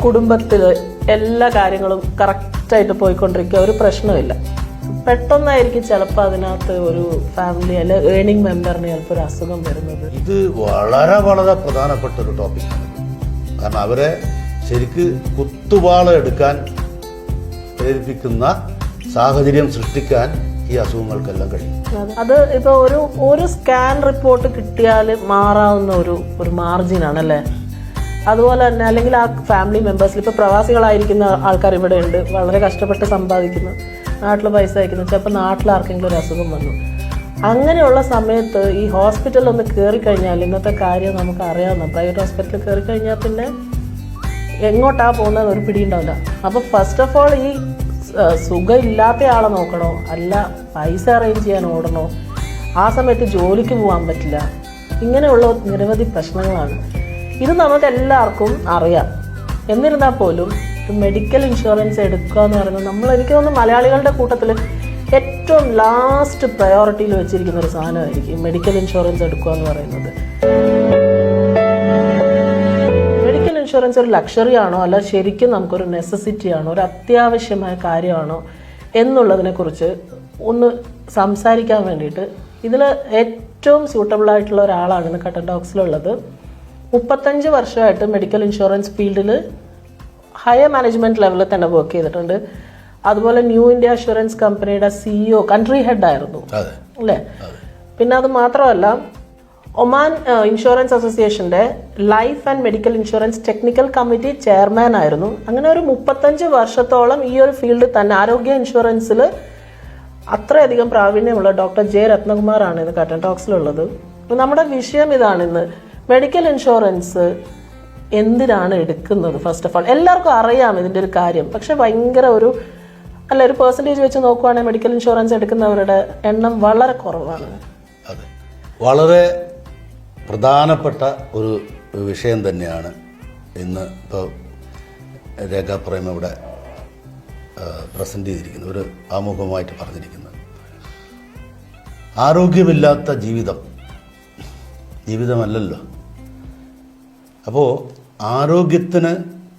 കുടുംബത്തിൽ എല്ലാ കാര്യങ്ങളും കറക്റ്റായിട്ട് പോയിക്കൊണ്ടിരിക്കുക ഒരു പ്രശ്നമില്ല പെട്ടെന്നായിരിക്കും ചിലപ്പോൾ അതിനകത്ത് ഒരു ഫാമിലി അല്ലെ ഏണിംഗ് മെമ്പറിന് ചിലപ്പോൾ ഒരു അസുഖം വരുന്നത്. ഇത് വളരെ വളരെ പ്രധാനപ്പെട്ട ഒരു ടോപ്പിക്കാണ് കാരണം അവരെ ശരിക്ക് കുത്തുവാള എടുക്കാൻ പ്രേരിപ്പിക്കുന്ന സാഹചര്യം സൃഷ്ടിക്കാൻ ഈ അസുഖങ്ങൾക്കെല്ലാം കഴിയും. അത്. ഇപ്പൊ ഒരു ഒരു സ്കാൻ റിപ്പോർട്ട് കിട്ടിയാൽ മാറാവുന്ന ഒരു ഒരു മാർജിനാണ് അല്ലേ അതുപോലെ തന്നെ അല്ലെങ്കിൽ ആ ഫാമിലി മെമ്പേഴ്സിൽ ഇപ്പോൾ പ്രവാസികളായിരിക്കുന്ന ആൾക്കാർ ഇവിടെ ഉണ്ട് വളരെ കഷ്ടപ്പെട്ട് സമ്പാദിക്കുന്നു നാട്ടിൽ പൈസ അയക്കുന്നു ചിലപ്പോൾ നാട്ടിൽ ആർക്കെങ്കിലും ഒരു അസുഖം വന്നു. അങ്ങനെയുള്ള സമയത്ത് ഈ ഹോസ്പിറ്റലിൽ ഒന്ന് കയറി കഴിഞ്ഞാൽ ഇന്നത്തെ കാര്യം നമുക്ക് അറിയാവുന്ന പ്രൈവറ്റ് ഹോസ്പിറ്റലിൽ കയറി കഴിഞ്ഞാൽ പിന്നെ എങ്ങോട്ടാണ് പോകുന്നത് ഒരു പിടിയുണ്ടാവില്ല. അപ്പോൾ ഫസ്റ്റ് ഓഫ് ഓൾ ഈ സുഖമില്ലാത്തയാളെ നോക്കണോ അല്ല പൈസ അറേഞ്ച് ചെയ്യാൻ ഓടണോ ആ സമയത്ത് ജോലിക്ക് പോകാൻ പറ്റില്ല ഇങ്ങനെയുള്ള നിരവധി പ്രശ്നങ്ങളാണ്. ഇത് നമുക്ക് എല്ലാവർക്കും അറിയാം. എന്നിരുന്നാൽ പോലും മെഡിക്കൽ ഇൻഷുറൻസ് എടുക്കുക എന്ന് പറയുന്നത് നമ്മൾ എനിക്ക് തോന്നുന്നു മലയാളികളുടെ കൂട്ടത്തിൽ ഏറ്റവും ലാസ്റ്റ് പ്രയോറിറ്റിയിൽ വെച്ചിരിക്കുന്ന ഒരു സാധനമായിരിക്കും മെഡിക്കൽ ഇൻഷുറൻസ് എടുക്കുക എന്ന് പറയുന്നത്. മെഡിക്കൽ ഇൻഷുറൻസ് ഒരു ലക്ഷറി ആണോ? അല്ല ശരിക്കും നമുക്കൊരു നെസസിറ്റി ആണോ? ഒരു അത്യാവശ്യമായ കാര്യമാണോ? എന്നുള്ളതിനെക്കുറിച്ച് ഒന്ന് സംസാരിക്കാൻ വേണ്ടിയിട്ട് ഇതിൽ ഏറ്റവും സ്യൂട്ടബിൾ ആയിട്ടുള്ള ഒരാളാണ് കട്ടൻ ഡോക്സിലുള്ളത് മുപ്പത്തഞ്ച് വർഷമായിട്ട് മെഡിക്കൽ ഇൻഷുറൻസ് ഫീൽഡിൽ ഹയർ മാനേജ്മെന്റ് ലെവലിൽ തന്നെ വർക്ക് ചെയ്തിട്ടുണ്ട്. അതുപോലെ ന്യൂ ഇന്ത്യ അഷുറൻസ് കമ്പനിയുടെ സിഇഒ കൺട്രി ഹെഡ് ആയിരുന്നു. അല്ലേ? പിന്നെ അത് മാത്രമല്ല ഒമാൻ ഇൻഷുറൻസ് അസോസിയേഷന്റെ life and medical insurance technical committee chairman ആയിരുന്നു. അങ്ങനെ ഒരു മുപ്പത്തഞ്ച് വർഷത്തോളം ഈ ഒരു ഫീൽഡിൽ തന്നെ ആരോഗ്യ ഇൻഷുറൻസിൽ അത്രയധികം പ്രാവീണ്യമുള്ള ഡോക്ടർ ജെ രത്നകുമാറാണ് ഇന്ന് കട്ടൻ ടോക്സിലുള്ളത് നമ്മുടെ വിഷയം ഇതാണ് ഇന്ന്. മെഡിക്കൽ ഇൻഷുറൻസ് എന്തിനാണ് എടുക്കുന്നത് ഫസ്റ്റ് ഓഫ് ഓൾ എല്ലാവർക്കും അറിയാം ഇതിന്റെ ഒരു കാര്യം. പക്ഷെ ഭയങ്കര ഒരു അല്ല ഒരു പെർസെന്റേജ് വെച്ച് നോക്കുവാണെങ്കിൽ മെഡിക്കൽ ഇൻഷുറൻസ് എടുക്കുന്നവരുടെ എണ്ണം വളരെ കുറവാണ്. അതെ. വളരെ പ്രധാനപ്പെട്ട ഒരു വിഷയം തന്നെയാണ് ഇന്ന് ഇപ്പോൾ രേഖാപ്രേമ ഇവിടെ പ്രസന്റ് ചെയ്തിരിക്കുന്നത് ഒരു ആമുഖമായിട്ട് പറഞ്ഞിരിക്കുന്നത്. ആരോഗ്യമില്ലാത്ത ജീവിതം ജീവിതമല്ലല്ലോ. അപ്പോൾ ആരോഗ്യത്തിന്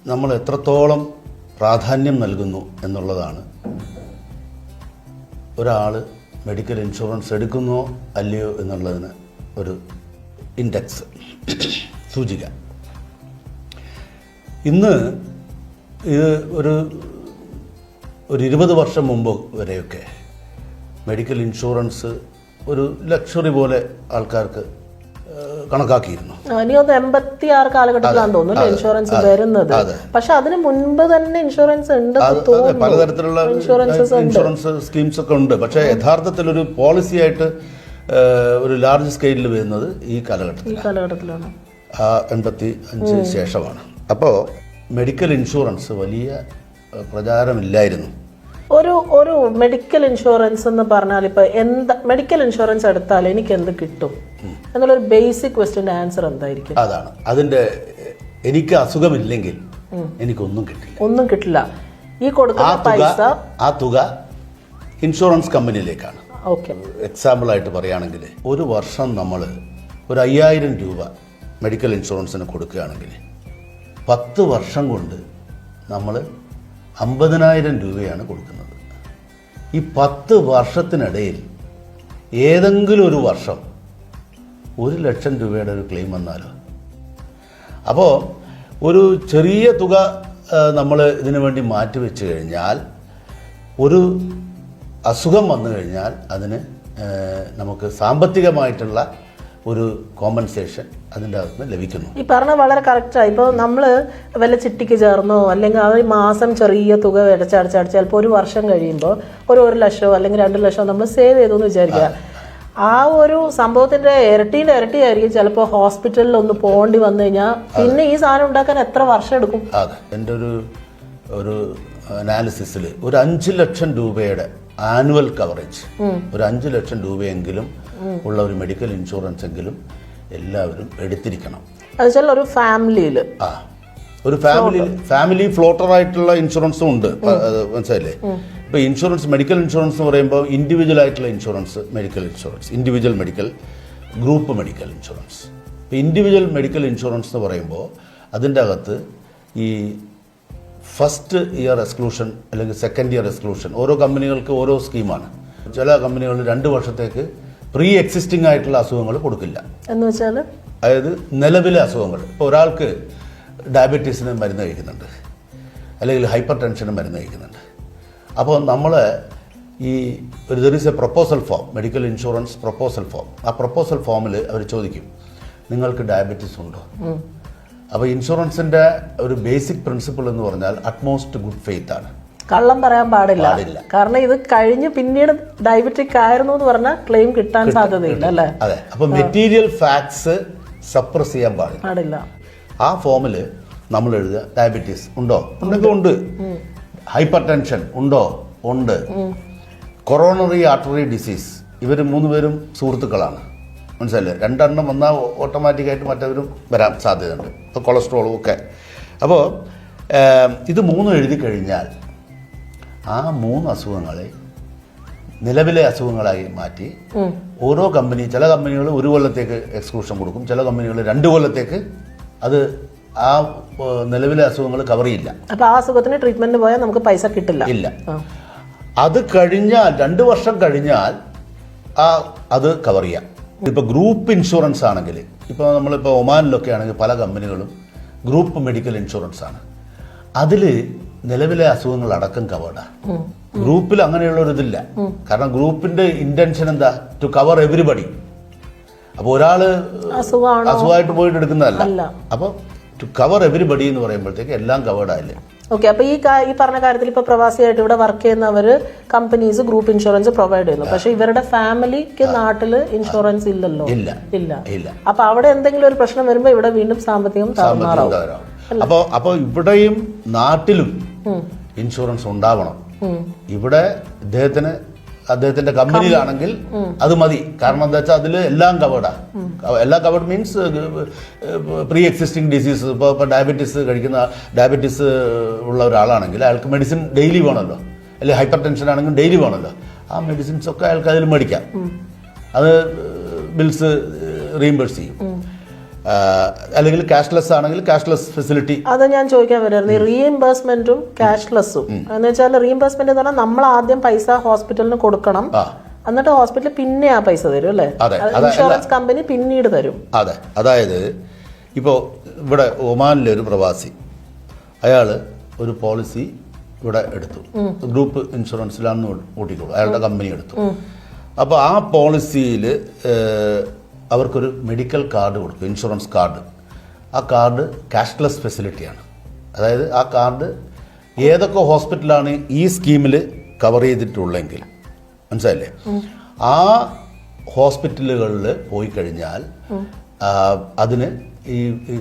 നമ്മൾ എത്രത്തോളം പ്രാധാന്യം നൽകുന്നു എന്നുള്ളതാണ്. ഒരാൾ മെഡിക്കൽ ഇൻഷുറൻസ് എടുക്കുന്നോ അല്ലയോ എന്നുള്ളതിന് ഒരു ഇൻഡെക്സ് സൂചിക. ഇന്ന് ഇത് ഒരു ഒരു ഇരുപത് വർഷം മുമ്പ് വരെയൊക്കെ മെഡിക്കൽ ഇൻഷുറൻസ് ഒരു ലക്ഷറി പോലെ ആൾക്കാർക്ക് കണക്കാക്കിയിരുന്നു. ആ, ഇനി എൺപത്തി ആറ് കാലഘട്ടത്തിലാണ് തോന്നുന്നു ഇൻഷുറൻസ് വരുന്നത്. പക്ഷെ അതിന് മുൻപ് തന്നെ ഇൻഷുറൻസ് ഉണ്ട് പലതരത്തിലുള്ള ഇൻഷുറൻസ് സ്കീംസ് ഒക്കെ ഉണ്ട്. പക്ഷേ യഥാർത്ഥത്തിൽ ഒരു പോളിസി ആയിട്ട് ഒരു ലാർജ് സ്കെയിലിൽ വരുന്നത് ഈ കാലഘട്ടത്തിൽ ഈ കാലഘട്ടത്തിലാണ്. ആ എൺപത്തി അഞ്ച് ശേഷമാണ്. അപ്പോൾ മെഡിക്കൽ ഇൻഷുറൻസ് വലിയ പ്രചാരമില്ലായിരുന്നു. ഒരു ഒരു മെഡിക്കൽ ഇൻഷുറൻസ് എന്ന് പറഞ്ഞാൽ ഇപ്പൊ എന്താ മെഡിക്കൽ ഇൻഷുറൻസ് എടുത്താൽ എനിക്ക് എന്ത് കിട്ടും? എന്നുള്ളൊരു ബേസിക് ക്വസ്റ്റ്യന്റെ ആൻസർ എന്തായിരിക്കും? അതാണ്. അതിന്റെ എനിക്ക് അസുഖമില്ലെങ്കിൽ എനിക്കൊന്നും കിട്ടില്ല. ഒന്നും കിട്ടില്ല. ഈ കൊടുക്കുന്ന പൈസ ആ തുക ഇൻഷുറൻസ് കമ്പനിയിലേക്കാണ്. ഓക്കെ എക്സാമ്പിളായിട്ട് പറയുകയാണെങ്കിൽ ഒരു വർഷം നമ്മൾ ഒരു അയ്യായിരം രൂപ മെഡിക്കൽ ഇൻഷുറൻസിന് കൊടുക്കുകയാണെങ്കിൽ പത്ത് വർഷം കൊണ്ട് നമ്മൾ അമ്പതിനായിരം രൂപയാണ് കൊടുക്കുന്നത്. ഈ പത്ത് വർഷത്തിനിടയിൽ ഏതെങ്കിലും ഒരു വർഷം ഒരു ലക്ഷം രൂപയുടെ ഒരു ക്ലെയിം വന്നാലോ? അപ്പോൾ ഒരു ചെറിയ തുക നമ്മൾ ഇതിനു വേണ്ടി മാറ്റി വെച്ച് കഴിഞ്ഞാൽ ഒരു അസുഖം വന്നു കഴിഞ്ഞാൽ അതിന് നമുക്ക് സാമ്പത്തികമായിട്ടുള്ള ഒരു കോമ്പൻസേഷൻ അതിന്റെ അകത്ത് ലഭിക്കുന്നു. ഈ പറഞ്ഞ വളരെ കറക്റ്റാണ് ഇപ്പോൾ നമ്മൾ വല്ല ചിട്ടിക്ക് ചേർന്നോ അല്ലെങ്കിൽ ആ മാസം ചെറിയ തുക അടച്ചടച്ചടച്ച് ചിലപ്പോൾ ഒരു വർഷം കഴിയുമ്പോൾ ഒരു ഒരു ലക്ഷമോ അല്ലെങ്കിൽ രണ്ട് ലക്ഷമോ നമ്മൾ സേവ് ചെയ്തു എന്ന് വിചാരിക്കുക. ആ ഒരു സംഭവത്തിന്റെ ഇരട്ടീന്റെ ഇരട്ടിയായിരിക്കും ചിലപ്പോൾ ഹോസ്പിറ്റലിൽ ഒന്ന് പോകേണ്ടി വന്നു കഴിഞ്ഞാൽ പിന്നെ ഈ സാധനം ഉണ്ടാക്കാൻ എത്ര വർഷം എടുക്കും? അതെ എന്റെ ഒരു ഒരു അനാലിസിസിൽ ഒരു അഞ്ച് ലക്ഷം രൂപയുടെ ആനുവൽ കവറേജ് ഒരു അഞ്ച് ലക്ഷം രൂപയെങ്കിലും ഉള്ള ഒരു മെഡിക്കൽ ഇൻഷുറൻസ് എങ്കിലും എല്ലാവരും എടുത്തിരിക്കണം. അത് ഒരു ഫാമിലിയിൽ ആ. ഒരു ഫാമിലി ഫാമിലി ഫ്ലോട്ടർ ആയിട്ടുള്ള ഇൻഷുറൻസും ഉണ്ട്. മനസ്സിലായില്ലേ? ഇപ്പൊ ഇൻഷുറൻസ് മെഡിക്കൽ ഇൻഷുറൻസ് എന്ന് പറയുമ്പോൾ ഇൻഡിവിജ്വൽ ആയിട്ടുള്ള insurance medical insurance individual medical group medical insurance ഇപ്പൊ ഇൻഡിവിജ്വൽ മെഡിക്കൽ ഇൻഷുറൻസ് എന്ന് പറയുമ്പോൾ അതിന്റെ അകത്ത് ഈ ഫസ്റ്റ് ഇയർ എക്സ്ക്ലൂഷൻ അല്ലെങ്കിൽ സെക്കൻഡ് ഇയർ എക്സ്ക്ലൂഷൻ ഓരോ കമ്പനികൾക്ക് ഓരോ സ്കീമാണ് ചില കമ്പനികൾ രണ്ട് വർഷത്തേക്ക് പ്രീ എക്സിസ്റ്റിംഗ് ആയിട്ടുള്ള അസുഖങ്ങൾ കൊടുക്കില്ല. എന്ന് വെച്ചാൽ അതായത് നിലവിലെ അസുഖങ്ങൾ. ഇപ്പോൾ ഒരാൾക്ക് ഡയബറ്റീസിന് മരുന്ന് കഴിക്കുന്നുണ്ട്. അല്ലെങ്കിൽ ഹൈപ്പർ ടെൻഷന് മരുന്ന് കഴിക്കുന്നുണ്ട്. അപ്പോൾ നമ്മൾ ഈ ഒരു there a proposal form medical insurance proposal form ആ പ്രപ്പോസൽ ഫോമിൽ അവർ ചോദിക്കും നിങ്ങൾക്ക് ഡയബറ്റീസ് ഉണ്ടോ? അപ്പോൾ ഇൻഷുറൻസിന്റെ ഒരു ബേസിക് പ്രിൻസിപ്പിൾ എന്ന് പറഞ്ഞാൽ അറ്റ്മോസ്റ്റ് ഗുഡ് ഫെയ്ത്ത് ആണ്. കള്ളം പറയാൻ പാടില്ല. പാടില്ല. കാരണം ഇത് കഴിഞ്ഞ് പിന്നീട് ഡയബറ്റിക് ആയിരുന്നു എന്ന് പറഞ്ഞാൽ ക്ലെയിം കിട്ടാൻ സാധ്യതയില്ല അല്ലേ? അതെ. അപ്പോൾ മെറ്റീരിയൽ ഫാക്ട്സ് സപ്രസ് ചെയ്യാൻ പാടില്ല. പാടില്ല. ആ ഫോമിൽ നമ്മൾ എഴുതുക ഡയബറ്റീസ് ഉണ്ടോ? ഉണ്ടെങ്കിൽ ഉണ്ട്. ഹൈപ്പർ ടെൻഷൻ ഉണ്ടോ? ഉണ്ട്. കൊറോണറി ആർട്ടറി ഡിസീസ് ഇവർ മൂന്ന് പേരും സുഹൃത്തുക്കളാണ്. മനസ്സിലല്ലേ രണ്ടെണ്ണം വന്നാൽ ഓട്ടോമാറ്റിക്കായിട്ട് മറ്റവരും വരാൻ സാധ്യതയുണ്ട്. ഇപ്പോൾ കൊളസ്ട്രോളും ഒക്കെ. അപ്പോൾ ഇത് മൂന്നും എഴുതി കഴിഞ്ഞാൽ ആ മൂന്ന് അസുഖങ്ങളെ നിലവിലെ അസുഖങ്ങളായി മാറ്റി ഓരോ കമ്പനി ചില കമ്പനികൾ ഒരു കൊല്ലത്തേക്ക് എക്സ്ക്ലൂഷൻ കൊടുക്കും ചില കമ്പനികൾ രണ്ട് കൊല്ലത്തേക്ക് അത് ആ നിലവിലെ അസുഖങ്ങൾ കവർ ചെയ്യില്ല. അപ്പൊ ആ അസുഖത്തിന് ട്രീറ്റ്മെന്റ് പോയാൽ നമുക്ക് പൈസ കിട്ടില്ല. ഇല്ല. അത് കഴിഞ്ഞാൽ രണ്ട് വർഷം കഴിഞ്ഞാൽ ആ അത് കവർ ചെയ്യാം. ഇപ്പോൾ ഗ്രൂപ്പ് ഇൻഷുറൻസ് ആണെങ്കിൽ ഇപ്പോൾ നമ്മളിപ്പോൾ ഒമാനിലൊക്കെ ആണെങ്കിൽ പല കമ്പനികളും ഗ്രൂപ്പ് മെഡിക്കൽ ഇൻഷുറൻസ് ആണ്. അതിൽ നിലവിലെ അസുഖങ്ങൾ അടക്കം കവേർഡാണ് ഗ്രൂപ്പിൽ അങ്ങനെയുള്ള ഒരു ഇതില്ല. കാരണം ഗ്രൂപ്പിന്റെ ഇന്റൻഷൻ എന്താ? ടു കവർ എവരിബഡി അപ്പോൾ ഒരാൾ അസുഖമായിട്ട് പോയിട്ട് എടുക്കുന്നതല്ല അപ്പൊ അപ്പോൾ ടു കവർ എവരിബഡി എന്ന് പറയുമ്പോഴത്തേക്ക് എല്ലാം കവേർഡ് ആയില്ലേ? ഓക്കെ അപ്പൊ ഈ ഈ പറഞ്ഞ കാര്യത്തിൽ ഇപ്പൊ പ്രവാസിയായിട്ട് ഇവിടെ വർക്ക് ചെയ്യുന്നവര് കമ്പനീസ് ഗ്രൂപ്പ് ഇൻഷുറൻസ് പ്രൊവൈഡ് ചെയ്യുന്നു. പക്ഷെ ഇവരുടെ ഫാമിലിക്ക് നാട്ടിൽ ഇൻഷുറൻസ് ഇല്ലല്ലോ. ഇല്ല. ഇല്ല. ഇല്ല. അപ്പൊ അവിടെ എന്തെങ്കിലും ഒരു പ്രശ്നം വരുമ്പോ ഇവിടെ വീണ്ടും സാമ്പത്തികം താറുമാറാവും അപ്പൊ അപ്പോൾ അപ്പോൾ ഇവിടെയും നാട്ടിലും ഇൻഷുറൻസ് ഉണ്ടാവണം. ഇവിടെ ഇദ്ദേഹത്തിന് അദ്ദേഹത്തിന്റെ കമ്പനിയിലാണെങ്കിൽ അത് മതി. കാരണം എന്താ വെച്ചാൽ അതിൽ എല്ലാം കവേർഡാ എല്ലാം covered means pre existing disease ഇപ്പോൾ ഇപ്പോൾ ഡയബറ്റീസ് കഴിക്കുന്ന ഡയബറ്റീസ് ഉള്ള ഒരാളാണെങ്കിൽ അയാൾക്ക് മെഡിസിൻ ഡെയിലി വേണമല്ലോ. അല്ലെങ്കിൽ ഹൈപ്പർ ടെൻഷൻ ആണെങ്കിൽ ഡെയിലി വേണമല്ലോ. ആ മെഡിസിൻസ് ഒക്കെ അയാൾക്ക് അതിൽ മേടിക്കാം. അത് ബിൽസ് റീഇംബേഴ്സ് ചെയ്യും. അല്ലെങ്കിൽ ക്യാഷ്ലെസ് ആണെങ്കിൽ ക്യാഷ്ലെസ് ഫെസിലിറ്റി അത് ഞാൻ ചോദിക്കാൻ വരുമായിരുന്നു ഈ റീഇംബേഴ്സ്മെന്റും ക്യാഷ്ലെസ്സും എന്ന് വെച്ചാൽ റീഇംബേഴ്സ്മെന്റ് എന്ന് പറഞ്ഞാൽ നമ്മൾ ആദ്യം പൈസ ഹോസ്പിറ്റലിന് കൊടുക്കണം. എന്നിട്ട് ഹോസ്പിറ്റൽ പിന്നെ ആ പൈസ തരും അല്ലേ? ഇൻഷുറൻസ് കമ്പനി പിന്നീട് തരും. അതെ. അതായത് ഇപ്പോൾ ഇവിടെ ഒമാനിലെ ഒരു പ്രവാസി അയാൾ ഒരു പോളിസി ഇവിടെ എടുത്തു. ഗ്രൂപ്പ് ഇൻഷുറൻസിലാണെന്ന് ഓട്ടിക്കോളൂ അയാളുടെ കമ്പനി എടുത്തു. അപ്പോൾ ആ പോളിസിയിൽ അവർക്കൊരു മെഡിക്കൽ കാർഡ് കൊടുക്കും ഇൻഷുറൻസ് കാർഡ്. ആ കാർഡ് ക്യാഷ്ലെസ് ഫെസിലിറ്റിയാണ് അതായത് ആ കാർഡ് ഏതൊക്കെ ഹോസ്പിറ്റലാണ് ഈ സ്കീമിൽ കവർ ചെയ്തിട്ടുള്ളെങ്കിൽ മനസ്സിലായില്ലേ? ആ ഹോസ്പിറ്റലുകളിൽ പോയി കഴിഞ്ഞാൽ അതിന് ഈ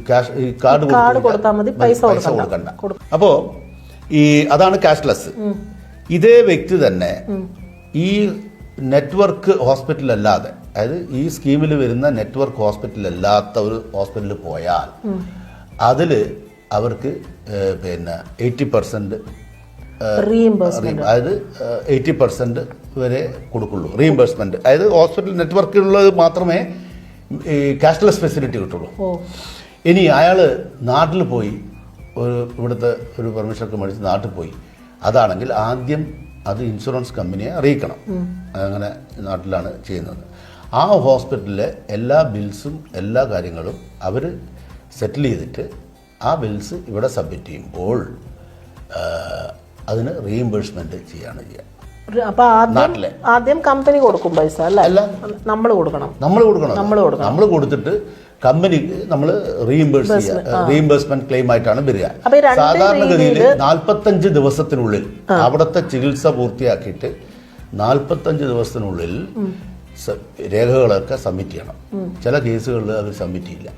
ക്യാഷ് ഈ കാർഡ് കൊടുത്തു കൊടുത്താൽ മതി പൈസ കൊടുക്കണ്ട. കൊടുക്കണ്ട. അപ്പോൾ ഈ അതാണ് ക്യാഷ്ലെസ് ഇതേ വ്യക്തി തന്നെ ഈ നെറ്റ്വർക്ക് ഹോസ്പിറ്റൽ അല്ലാതെ അതായത് ഈ സ്കീമിൽ വരുന്ന നെറ്റ്വർക്ക് ഹോസ്പിറ്റൽ അല്ലാത്ത ഒരു ഹോസ്പിറ്റലിൽ പോയാൽ അതിൽ അവർക്ക് പിന്നെ എയ്റ്റി പെർസെന്റ് അതായത് എയ്റ്റി പെർസെന്റ് വരെ കൊടുക്കുള്ളൂ. റീഇംബേഴ്സ്മെന്റ് അതായത് ഹോസ്പിറ്റൽ നെറ്റ്വർക്കിലുള്ളത് മാത്രമേ ഈ ക്യാഷ്ലെസ് ഫെസിലിറ്റി കിട്ടുള്ളൂ. ഇനി അയാൾ നാട്ടിൽ പോയി ഒരു ഇവിടുത്തെ ഒരു പെർമിഷനൊക്കെ മേടിച്ച് നാട്ടിൽ പോയി. അതാണെങ്കിൽ ആദ്യം അത് ഇൻഷുറൻസ് കമ്പനിയെ അറിയിക്കണം. അങ്ങനെ നാട്ടിലാണ് ചെയ്യുന്നത്. ആ ഹോസ്പിറ്റലിലെ എല്ലാ ബിൽസും എല്ലാ കാര്യങ്ങളും അവർ സെറ്റിൽ ചെയ്തിട്ട് ആ ബിൽസ് ഇവിടെ സബ്മിറ്റ് ചെയ്യുമ്പോൾ അതിന് റീഇംബേഴ്സ്മെന്റ് ചെയ്യാണ് ചെയ്യുക അപ്പൊ ആദ്യം ആദ്യം കമ്പനി കൊടുക്കും പൈസ അല്ലേ. നമ്മൾ കൊടുക്കണം. നമ്മൾ കൊടുക്കണം. നമ്മൾ കൊടുത്തിട്ട് കമ്പനിക്ക് നമ്മൾ റീഇംബേഴ്സ് ചെയ്യുക റീഇംബേഴ്സ്മെന്റ് ക്ലെയിം ആയിട്ടാണ് വരിക. സാധാരണഗതിയിൽ നാൽപ്പത്തഞ്ച് ദിവസത്തിനുള്ളിൽ അവിടുത്തെ ചികിത്സ പൂർത്തിയാക്കിയിട്ട് നാൽപ്പത്തഞ്ച് ദിവസത്തിനുള്ളിൽ രേഖകളൊക്കെ സബ്മിറ്റ് ചെയ്യണം. ചില കേസുകളിൽ അവർ സബ്മിറ്റ് ചെയ്യില്ല.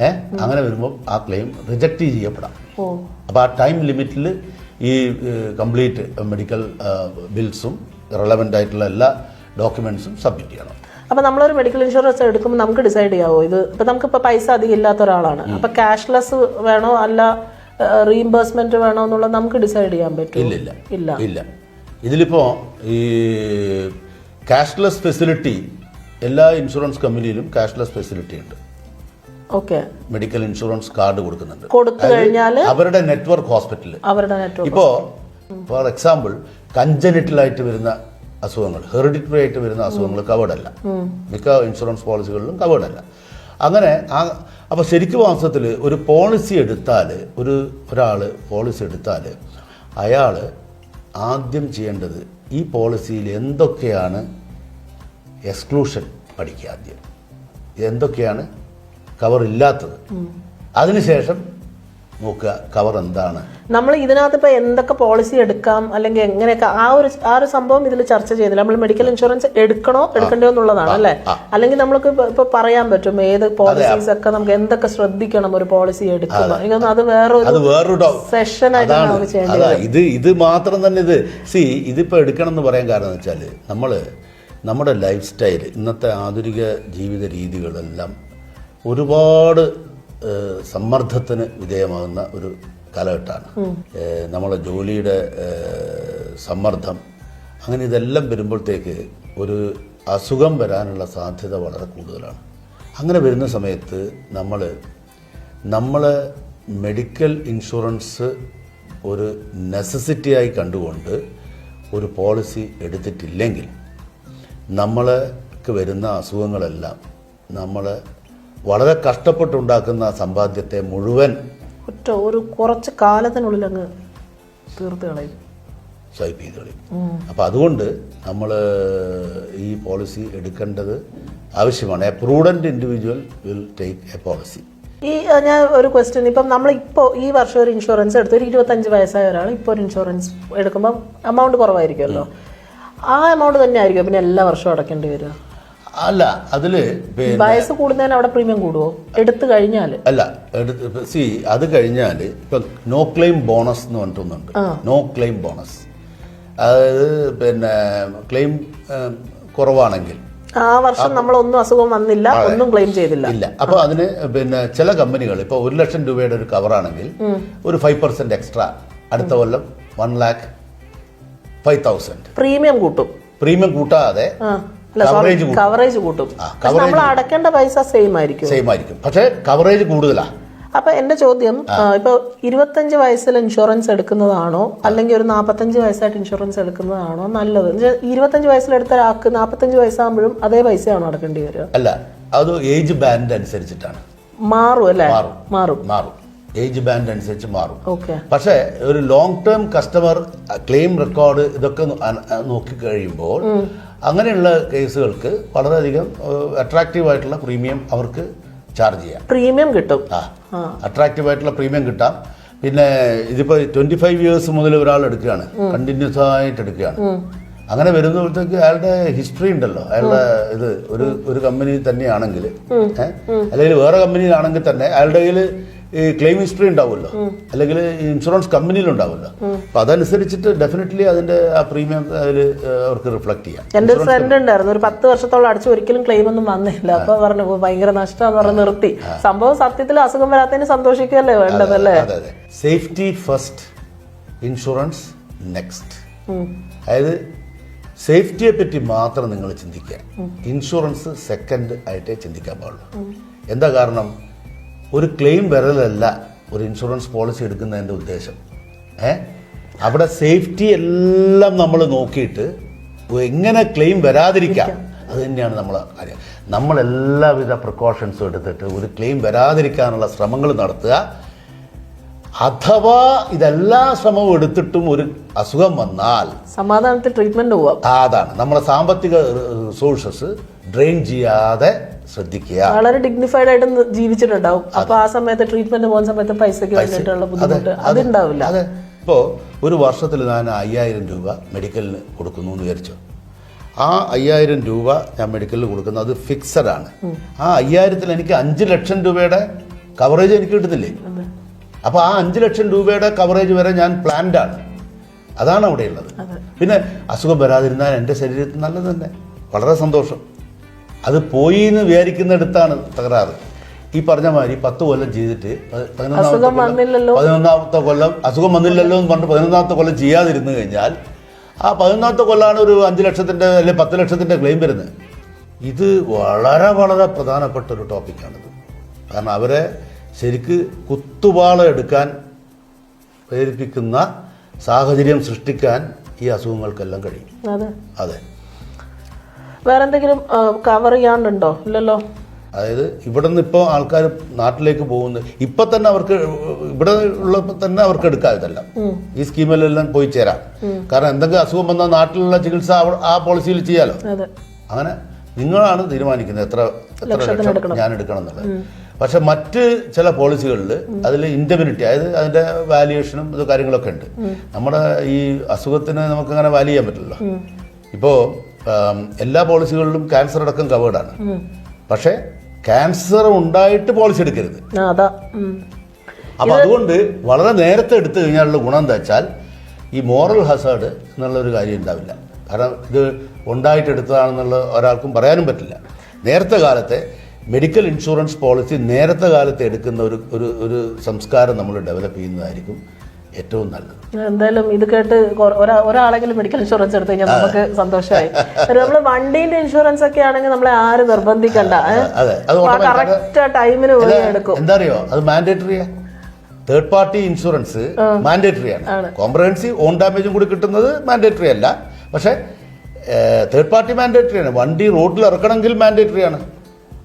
ഏ? അങ്ങനെ വരുമ്പോൾ ആ ക്ലെയിം റിജക്റ്റ് ചെയ്യപ്പെടാം. അപ്പോൾ ആ ടൈം ലിമിറ്റിൽ ഈ കംപ്ലീറ്റ് മെഡിക്കൽ ബിൽസും റെലവന്റ് ആയിട്ടുള്ള എല്ലാ ഡോക്യുമെൻസും സബ്മിറ്റ് ചെയ്യണം. അപ്പൊ നമ്മളൊരു മെഡിക്കൽ ഇൻഷുറൻസ് എടുക്കുമ്പോൾ നമുക്ക് ഡിസൈഡ് ചെയ്യാവോ? ഇത് ഇപ്പൊ നമുക്ക് ഇപ്പൊ പൈസ അധികം ഇല്ലാത്ത ഒരാളാണ്. അപ്പൊ ക്യാഷ്ലെസ് വേണോ അല്ല റീഇംബേഴ്സ്മെന്റ് വേണോ എന്നുള്ളത് നമുക്ക് ഡിസൈഡ് ചെയ്യാൻ പറ്റും ഇല്ല ഇല്ല. ഇല്ല. ഇതിലിപ്പോൾ ഈ ക്യാഷ്ലെസ് ഫെസിലിറ്റി എല്ലാ ഇൻഷുറൻസ് കമ്പനിയിലും ക്യാഷ്ലെസ് ഫെസിലിറ്റി ഉണ്ട്. ഓക്കെ മെഡിക്കൽ ഇൻഷുറൻസ് കാർഡ് കൊടുക്കുന്നുണ്ട്. കൊടുത്തു കഴിഞ്ഞാൽ അവരുടെ നെറ്റ്വർക്ക് ഹോസ്പിറ്റലിൽ അവരുടെ നെറ്റ്വർക്ക് ഇപ്പോൾ ഫോർ എക്സാമ്പിൾ കഞ്ചനിറ്റലായിട്ട് വരുന്ന അസുഖങ്ങൾ ഹെറിഡിറ്ററി ആയിട്ട് വരുന്ന അസുഖങ്ങൾ കവേഡ് അല്ല. മിക്ക ഇൻഷുറൻസ് പോളിസികളിലും കവേഡ് അല്ല. അങ്ങനെ ആ അപ്പോൾ ശരിക്കും വാസ്തവത്തിൽ ഒരു പോളിസി എടുത്താൽ ഒരു ഒരാൾ പോളിസി എടുത്താൽ അയാൾ ആദ്യം ചെയ്യേണ്ടത് ഈ പോളിസിയിൽ എന്തൊക്കെയാണ് എക്സ്ക്ലൂഷൻ പഠിക്കുക ആദ്യം. എന്തൊക്കെയാണ് കവർ ഇല്ലാത്തത്. അതിനുശേഷം നോക്കുക കവർ എന്താണ്. നമ്മൾ ഇതിനകത്ത് ഇപ്പൊ എന്തൊക്കെ പോളിസി എടുക്കാം അല്ലെങ്കിൽ എങ്ങനെയൊക്കെ ആ ഒരു ആ ഒരു സംഭവം ഇതിൽ ചർച്ച ചെയ്യുന്നില്ല നമ്മൾ മെഡിക്കൽ ഇൻഷുറൻസ് എടുക്കണോ എടുക്കണ്ടോ എന്നുള്ളതാണ് അല്ലേ? അല്ലെങ്കിൽ നമ്മൾക്ക് ഇപ്പൊ- പറയാൻ പറ്റും ഏത് പോളിസീസ് ഒക്കെ നമുക്ക് എന്തൊക്കെ ശ്രദ്ധിക്കണം ഒരു പോളിസി എടുക്കുമ്പോൾ തോന്നുന്നു അത് വേറൊരു സെഷൻ നമുക്ക് ചെയ്യേണ്ടി ഇത് ഇത് മാത്രം തന്നെ ഇത്. സി ഇതിപ്പോൾ എടുക്കണം എന്ന് പറയാൻ കാരണം എന്ന് വെച്ചാൽ നമ്മൾ നമ്മുടെ ലൈഫ് സ്റ്റൈൽ ഇന്നത്തെ ആധുനിക ജീവിത രീതികളെല്ലാം ഒരുപാട് സമ്മർദ്ദത്തിന് വിധേയമാകുന്ന ഒരു കാലഘട്ടമാണ്. നമ്മളെ ജോലിയുടെ സമ്മർദ്ദം അങ്ങനെ ഇതെല്ലാം വരുമ്പോഴത്തേക്ക് ഒരു അസുഖം വരാനുള്ള സാധ്യത വളരെ കൂടുതലാണ്. അങ്ങനെ വരുന്ന സമയത്ത് നമ്മൾ നമ്മൾ മെഡിക്കൽ ഇൻഷുറൻസ് ഒരു നെസസിറ്റിയായി കണ്ടുകൊണ്ട് ഒരു പോളിസി എടുത്തിട്ടില്ലെങ്കിൽ നമ്മൾക്ക് വരുന്ന അസുഖങ്ങളെല്ലാം നമ്മൾ വളരെ കഷ്ടപ്പെട്ടുണ്ടാക്കുന്ന സമ്പാദ്യത്തെ മുഴുവൻ ഒറ്റ ഒരു കുറച്ച് കാലത്തിനുള്ളിൽ അങ്ങ് തീർത്ത് കളയും. സ്വൈപ്പ് ചെയ്ത് കളയും. അപ്പോൾ അതുകൊണ്ട് നമ്മൾ ഈ പോളിസി എടുക്കേണ്ടത് ആവശ്യമാണ്. A prudent individual will take a policy ഈ ഞാൻ ഒരു ക്വസ്റ്റ്യൻ ഇപ്പം നമ്മൾ ഇപ്പോൾ ഈ വർഷം ഒരു ഇൻഷുറൻസ് എടുത്തു. ഒരു ഇരുപത്തഞ്ച് വയസ്സായ ഒരാൾ ഇപ്പോൾ ഒരു ഇൻഷുറൻസ് എടുക്കുമ്പോൾ എമൗണ്ട് കുറവായിരിക്കുമല്ലോ. ആ എമൗണ്ട് തന്നെ ആയിരിക്കും പിന്നെ എല്ലാ വർഷവും അടയ്ക്കേണ്ടി വരിക. അല്ല അതിൽ വയസ്സ് കൂടുന്നതിന് അവിടെ പ്രീമിയം കൂടുമോ എടുത്തു കഴിഞ്ഞാൽ അല്ല എടുത്ത് സി അത് കഴിഞ്ഞാൽ ഇപ്പൊ നോ ക്ലെയിം ബോണസ് എന്ന് പറഞ്ഞിട്ടൊന്നുണ്ട് നോ ക്ലെയിം ബോണസ് അതായത് പിന്നെ ക്ലെയിം കുറവാണെങ്കിൽ. ആ വർഷം നമ്മൾ ഒന്നും അസുഖം വന്നില്ല ഒന്നും ക്ലെയിം ചെയ്തില്ല. ഇല്ല. അപ്പൊ അതിന് പിന്നെ ചില കമ്പനികൾ ഇപ്പൊ ഒരു ലക്ഷം രൂപയുടെ ഒരു കവറാണെങ്കിൽ ഒരു ഫൈവ് പെർസെന്റ് എക്സ്ട്രാ അടുത്ത കൊല്ലം one lakh five thousand premium കൂട്ടും. പ്രീമിയം കൂട്ടാതെ കവറേജ് കവറേജ് കൂട്ടും. നമ്മൾ അടക്കേണ്ട പൈസ സെയിം ആയിരിക്കും. സെയിം ആയിരിക്കും. പക്ഷേ കവറേജ് കൂടുതലാ. അപ്പൊ എന്റെ ചോദ്യം ഇപ്പൊ ഇരുപത്തഞ്ച് വയസ്സിൽ ഇൻഷുറൻസ് എടുക്കുന്നതാണോ? അല്ലെങ്കിൽ ഒരു നാപ്പത്തഞ്ച് വയസ്സായിട്ട് ഇൻഷുറൻസ് എടുക്കുന്നതാണോ നല്ലത്? ഇരുപത്തഞ്ച് വയസ്സിലെടുത്ത ഒരാൾക്ക് നാപ്പത്തഞ്ച് വയസ്സാകുമ്പോഴും അതേ പൈസയാണോ അടക്കേണ്ടി വരിക? അല്ല അത് ഏജ് ബാൻഡ് അനുസരിച്ചിട്ടാണ്. മാറും അല്ലേ? മാറും. മാറും. മാറും. ഏജ് ബാൻഡ് അനുസരിച്ച് മാറും. പക്ഷേ ഒരു long term customer claim record ഇതൊക്കെ നോക്കി കഴിയുമ്പോൾ അങ്ങനെയുള്ള കേസുകൾക്ക് വളരെയധികം അട്രാക്റ്റീവ് ആയിട്ടുള്ള പ്രീമിയം അവർക്ക് ചാർജ് ചെയ്യാം. പ്രീമിയം കിട്ടും. ആ. അട്രാക്റ്റീവ് ആയിട്ടുള്ള പ്രീമിയം കിട്ടാം. പിന്നെ ഇതിപ്പോ ട്വന്റി ഫൈവ് ഇയേഴ്സ് മുതൽ ഒരാൾ എടുക്കുകയാണ്. കണ്ടിന്യൂസ് ആയിട്ട് എടുക്കുകയാണ്. അങ്ങനെ വരുന്നപ്പോഴത്തേക്ക് അയാളുടെ ഹിസ്റ്ററി ഉണ്ടല്ലോ. അയാളുടെ ഇത് ഒരു ഒരു കമ്പനി തന്നെയാണെങ്കിൽ. അല്ലെങ്കിൽ വേറെ കമ്പനിയിലാണെങ്കിൽ തന്നെ അയാളുടെ കയ്യിൽ ഈ ക്ലെയിം ഹിസ്റ്ററി ഉണ്ടാവുമല്ലോ. അല്ലെങ്കിൽ ഇൻഷുറൻസ് കമ്പനിയിൽ ഉണ്ടാവുമല്ലോ. അപ്പൊ അതനുസരിച്ചിട്ട് ഡെഫിനറ്റ്ലി അതിന്റെ ആ പ്രീമിയം അതിൽ അവർക്ക് റിഫ്ലക്ട് ചെയ്യാം. എന്റെ ഒരു ഫ്രണ്ട് ഉണ്ടായിരുന്നു ഒരു പത്ത് വർഷത്തോളം അടിച്ച് ഒരിക്കലും ക്ലെയിം ഒന്നും വന്നില്ല. അപ്പൊ പറഞ്ഞു "ഓ, ഭയങ്കര നഷ്ടമാന്ന് പറഞ്ഞു നിർത്തി. സംഭവം സത്യത്തിൽ അസുഖം വരാത്തതിന് സന്തോഷിക്കുകയല്ലേ വേണ്ടതല്ലേ സേഫ്റ്റി ഫസ്റ്റ് ഇൻഷുറൻസ് നെക്സ്റ്റ് അതായത് സേഫ്റ്റിയെ പറ്റി മാത്രം നിങ്ങൾ ചിന്തിക്കുക. ഇൻഷുറൻസ് സെക്കൻഡ് ആയിട്ടേ ചിന്തിക്കാൻ പാടുള്ളൂ. എന്താ കാരണം? ഒരു ക്ലെയിം വരലല്ല ഒരു ഇൻഷുറൻസ് പോളിസി എടുക്കുന്നതിന്റെ ഉദ്ദേശം. ഏ? അവിടെ സേഫ്റ്റി എല്ലാം നമ്മൾ നോക്കിയിട്ട് എങ്ങനെ ക്ലെയിം വരാതിരിക്കാം. അത് തന്നെയാണ് നമ്മൾ കാര്യം. നമ്മൾ എല്ലാവിധ പ്രിക്കോഷൻസും എടുത്തിട്ട് ഒരു ക്ലെയിം വരാതിരിക്കാനുള്ള ശ്രമങ്ങൾ നടത്തുക. അഥവാ ഇതെല്ലാ ശ്രമവും എടുത്തിട്ടും ഒരു അസുഖം വന്നാൽ സമാധാനത്തിൽ ട്രീറ്റ്മെന്റ് പോവാം. അതാണ്. നമ്മുടെ സാമ്പത്തിക റിസോഴ്സസ് ഡ്രെയിൻ ചെയ്യാതെ ശ്രദ്ധിക്കുക. വളരെ ഡിഗ്നിഫൈഡ് ആയിട്ട് ജീവിച്ചിട്ടുണ്ടാവും. അപ്പൊ ആ സമയത്ത് ട്രീറ്റ്മെന്റ് പോകുന്ന സമയത്ത് പൈസക്ക് വേണ്ടിയിട്ടുള്ള ബുദ്ധിമുട്ട് അതുണ്ടാവില്ല. അതെ. ഇപ്പോൾ ഒരു വർഷത്തിൽ ഞാൻ അയ്യായിരം രൂപ മെഡിക്കലിന് കൊടുക്കുന്നു എന്ന് വിചാരിച്ചു? ആ അയ്യായിരം രൂപ ഞാൻ മെഡിക്കലിൽ കൊടുക്കുന്നത് അത് ഫിക്സഡ് ആണ്. ആ അയ്യായിരത്തിൽ എനിക്ക് അഞ്ച് ലക്ഷം രൂപയുടെ കവറേജ് എനിക്ക് കിട്ടുന്നില്ലേ? അപ്പോൾ ആ അഞ്ച് ലക്ഷം രൂപയുടെ കവറേജ് വരെ ഞാൻ പ്ലാൻഡ് ആണ്. അതാണ് അവിടെയുള്ളത്. പിന്നെ അസുഖം വരാതിരുന്നാൽ എന്റെ ശരീരത്തിന് നല്ലത് തന്നെ വളരെ സന്തോഷം. അത് പോയി എന്ന് വിചാരിക്കുന്നിടത്താണ് തകരാറ്. ഈ പറഞ്ഞ മാതിരി പത്ത് കൊല്ലം ചെയ്തിട്ട് പതിനൊന്നാമത്തെ കൊല്ലം- വന്നില്ലല്ലോ. പതിനൊന്നാമത്തെ കൊല്ലം അസുഖം വന്നില്ലല്ലോ എന്ന് പറഞ്ഞിട്ട് പതിനൊന്നാമത്തെ കൊല്ലം ചെയ്യാതിരുന്നു കഴിഞ്ഞാൽ ആ പതിനൊന്നാമത്തെ കൊല്ലാണ് ഒരു അഞ്ച് ലക്ഷത്തിന്റെ അല്ലെങ്കിൽ പത്ത് ലക്ഷത്തിന്റെ ക്ലെയിം വരുന്നത്. ഇത് വളരെ വളരെ പ്രധാനപ്പെട്ട ഒരു ടോപ്പിക്കാണിത് കാരണം അവരെ ശരിക്ക് കുത്തുപാള എടുക്കാൻ പ്രേരിപ്പിക്കുന്ന സാഹചര്യം സൃഷ്ടിക്കാൻ ഈ അസുഖങ്ങൾക്കെല്ലാം കഴിയും. അതെ. വേറെ എന്തെങ്കിലും കവർ ചെയ്യാണ്ടുണ്ടോ? ഇല്ലല്ലോ. അതായത് ഇവിടെ നിന്ന് ഇപ്പോൾ ആൾക്കാർ നാട്ടിലേക്ക് പോകുന്നത് ഇപ്പൊ തന്നെ അവർക്ക് ഇവിടെ ഉള്ളപ്പോൾ തന്നെ അവർക്ക് എടുക്കാതെല്ലാം ഈ സ്കീമിലെല്ലാം പോയി ചേരാം. കാരണം എന്തെങ്കിലും അസുഖം വന്നാൽ നാട്ടിലുള്ള ചികിത്സ ആ പോളിസിയിൽ ചെയ്യാലോ? അങ്ങനെ നിങ്ങളാണ് തീരുമാനിക്കുന്നത് എത്ര എത്ര ലക്ഷം ഞാൻ എടുക്കണം എന്നുള്ളത്. പക്ഷെ മറ്റ് ചില പോളിസികളിൽ അതിൽ ഇൻഡെമിനിറ്റി അതായത് അതിന്റെ വാല്യുവേഷനും ഇത് കാര്യങ്ങളൊക്കെ ഉണ്ട്. നമ്മുടെ ഈ അസുഖത്തിന് നമുക്ക് അങ്ങനെ വാല്യൂ ചെയ്യാൻ പറ്റില്ലല്ലോ. ഇപ്പോൾ എല്ലാ പോളിസികളിലും ക്യാൻസർ അടക്കം കവേർഡാണ് പക്ഷേ ക്യാൻസർ ഉണ്ടായിട്ട് പോളിസി എടുക്കരുത്. അപ്പൊ അതുകൊണ്ട് വളരെ നേരത്തെ എടുത്തു കഴിഞ്ഞാലുള്ള ഗുണം എന്താ വെച്ചാൽ ഈ മോറൽ ഹസാർഡ് എന്നുള്ള ഒരു കാര്യം ഉണ്ടാവില്ല. കാരണം ഇത് ഉണ്ടായിട്ട് എടുത്തതാണെന്നുള്ള ഒരാൾക്കും പറയാനും പറ്റില്ല. നേരത്തെ കാലത്തെ മെഡിക്കൽ ഇൻഷുറൻസ് പോളിസി നേരത്തെ കാലത്ത് എടുക്കുന്ന ഒരു ഒരു ഒരു സംസ്കാരം നമ്മൾ ഡെവലപ്പ് ചെയ്യുന്നതായിരിക്കും. ഏറ്റവും നല്ലത്. എന്തായാലും ഇത് കേട്ട് ഒരാളെങ്കിലും മെഡിക്കൽ ഇൻഷുറൻസ് എടുത്തു കഴിഞ്ഞാൽ നമുക്ക് സന്തോഷമായി. നമ്മൾ വണ്ടീന്റെ ഇൻഷുറൻസ് ഒക്കെ ആണെങ്കിൽ നമ്മളെ ആരും നിർബന്ധിക്കണ്ട. കറക്റ്റ് ടൈമിന് പോയി എടുക്കും എന്താ അറിയോ? അത് മാൻഡേറ്ററിയാ തേർഡ് പാർട്ടി ഇൻഷുറൻസ് മാൻഡേറ്ററി ആണ്. കോംപ്രഹെൻസീവ് ഓൺ ഡാമേജും കൂടി കിട്ടുന്നത് മാൻഡേറ്ററി അല്ല. പക്ഷേ തേർഡ് പാർട്ടി മാൻഡേറ്ററി ആണ്. വണ്ടി റോഡിൽ ഇറക്കണമെങ്കിൽ മാൻഡേറ്ററി ആണ്.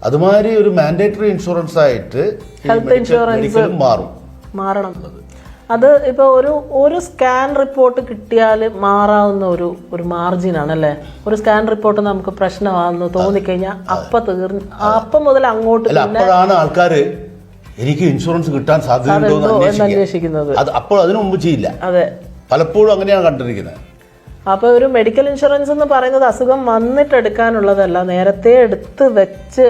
അതുമാതിരി ഒരു മാൻഡേറ്ററി ഇൻഷുറൻസ് ആയിട്ട് മെഡിക്കൽ- മാറും. മാറണം. അത് ഇപ്പോൾ ഒരു ഒരു സ്കാൻ റിപ്പോർട്ട് കിട്ടിയാൽ മാറാവുന്ന ഒരു ഒരു മാർജിൻ ആണല്ലേ ഒരു സ്കാൻ റിപ്പോർട്ട് നമുക്ക് പ്രശ്നമാണെന്ന് തോന്നിക്കഴിഞ്ഞാൽ അപ്പൊ തീർന്നു അപ്പം മുതൽ അങ്ങോട്ട് അല്ല അപ്പോഴാണ് ആൾക്കാർ എനിക്ക് ഇൻഷുറൻസ് കിട്ടാൻ സാധ്യതയുണ്ടോ അന്വേഷിക്കുന്നത് അത് അപ്പോൾ അതിനു മുമ്പ് ചെയ്യില്ല. അതെ. പലപ്പോഴും അങ്ങനെയാണ് കണ്ടിരിക്കുന്നത്. അപ്പൊ ഒരു മെഡിക്കൽ ഇൻഷുറൻസ് എന്ന് പറയുന്നത് അസുഖം വന്നിട്ട് എടുക്കാനുള്ളതല്ല നേരത്തെ എടുത്ത് വെച്ച്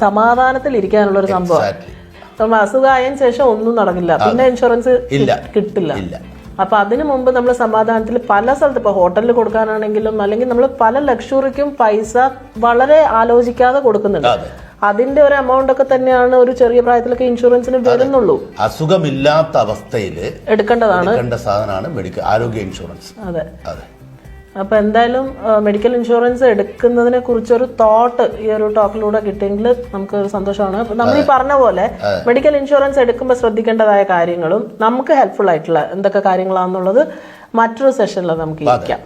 സമാധാനത്തിൽ ഇരിക്കാനുള്ള ഒരു സംഭവം. നമ്മൾ അസുഖമായതിനു ശേഷം ഒന്നും നടക്കില്ല. പിന്നെ ഇൻഷുറൻസ് ഇല്ല. കിട്ടില്ല. അപ്പൊ അതിനു മുമ്പ് നമ്മൾ സമാധാനത്തിൽ പല സ്ഥലത്ത് ഇപ്പൊ ഹോട്ടലിൽ കൊടുക്കാനാണെങ്കിലും അല്ലെങ്കിൽ നമ്മൾ പല ലക്ഷറിക്കും പൈസ വളരെ ആലോചിക്കാതെ കൊടുക്കുന്നുണ്ട്. അതെ. അതിന്റെ ഒരു എമൗണ്ട് ഒക്കെ തന്നെയാണ് ഒരു ചെറിയ പ്രായത്തിലൊക്കെ ഇൻഷുറൻസിന് വരുന്നുള്ളൂ. അസുഖമില്ലാത്ത അവസ്ഥയിൽ എടുക്കേണ്ടതാണ്. എടുക്കേണ്ട സാധനമാണ് മെഡിക്കൽ ആരോഗ്യ ഇൻഷുറൻസ് അതെ. അതെ. അപ്പൊ എന്തായാലും മെഡിക്കൽ ഇൻഷുറൻസ് എടുക്കുന്നതിനെ കുറിച്ചൊരു തോട്ട് ഈ ഒരു ടോക്കിലൂടെ കിട്ടിയെങ്കിൽ നമുക്ക് ഒരു സന്തോഷമാണ് നമ്മൾ ഈ പറഞ്ഞ പോലെ മെഡിക്കൽ ഇൻഷുറൻസ് എടുക്കുമ്പോൾ ശ്രദ്ധിക്കേണ്ടതായ കാര്യങ്ങളും നമുക്ക് ഹെൽപ്ഫുൾ ആയിട്ടുള്ള എന്തൊക്കെ കാര്യങ്ങളാണെന്നുള്ളത് മറ്റൊരു സെഷനിൽ നമുക്ക് ഇരിക്കാം.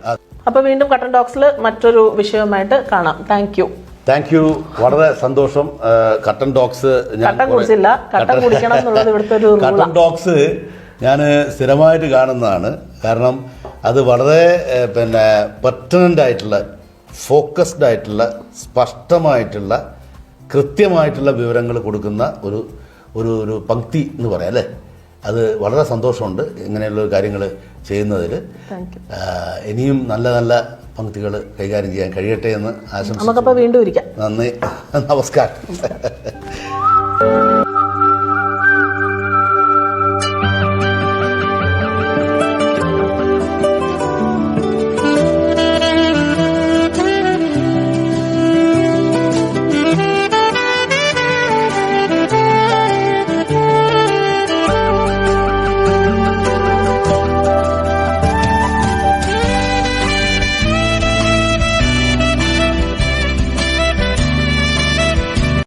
അപ്പൊ വീണ്ടും കട്ടൺ ടോക്സിൽ മറ്റൊരു വിഷയവുമായിട്ട് കാണാം. താങ്ക് യു താങ്ക് യു വളരെ സന്തോഷം. കട്ടൺ ഡോക്സ് കട്ടൻ കുടിച്ചില്ല. കട്ടൻ കുടിക്കണം എന്നുള്ളത് ഇവിടുത്തെ ഒരു കട്ടൺ ഡോക്സ് ഞാൻ സ്ഥിരമായിട്ട് കാണുന്നതാണ്. കാരണം അത് വളരെ പിന്നെ പെർട്ടനന്റ് ആയിട്ടുള്ള ഫോക്കസ്ഡ് ആയിട്ടുള്ള സ്പഷ്ടമായിട്ടുള്ള കൃത്യമായിട്ടുള്ള വിവരങ്ങൾ കൊടുക്കുന്ന ഒരു ഒരു ഒരു പങ്ക്തി എന്ന് പറയാം അല്ലേ? അത് വളരെ സന്തോഷമുണ്ട് ഇങ്ങനെയുള്ള കാര്യങ്ങൾ ചെയ്യുന്നതിൽ. ഇനിയും നല്ല നല്ല പങ്ക്തികൾ കൈകാര്യം ചെയ്യാൻ കഴിയട്ടെ എന്ന് ആശംസിക്കുന്നു. വീണ്ടും നന്ദി. നമസ്കാരം.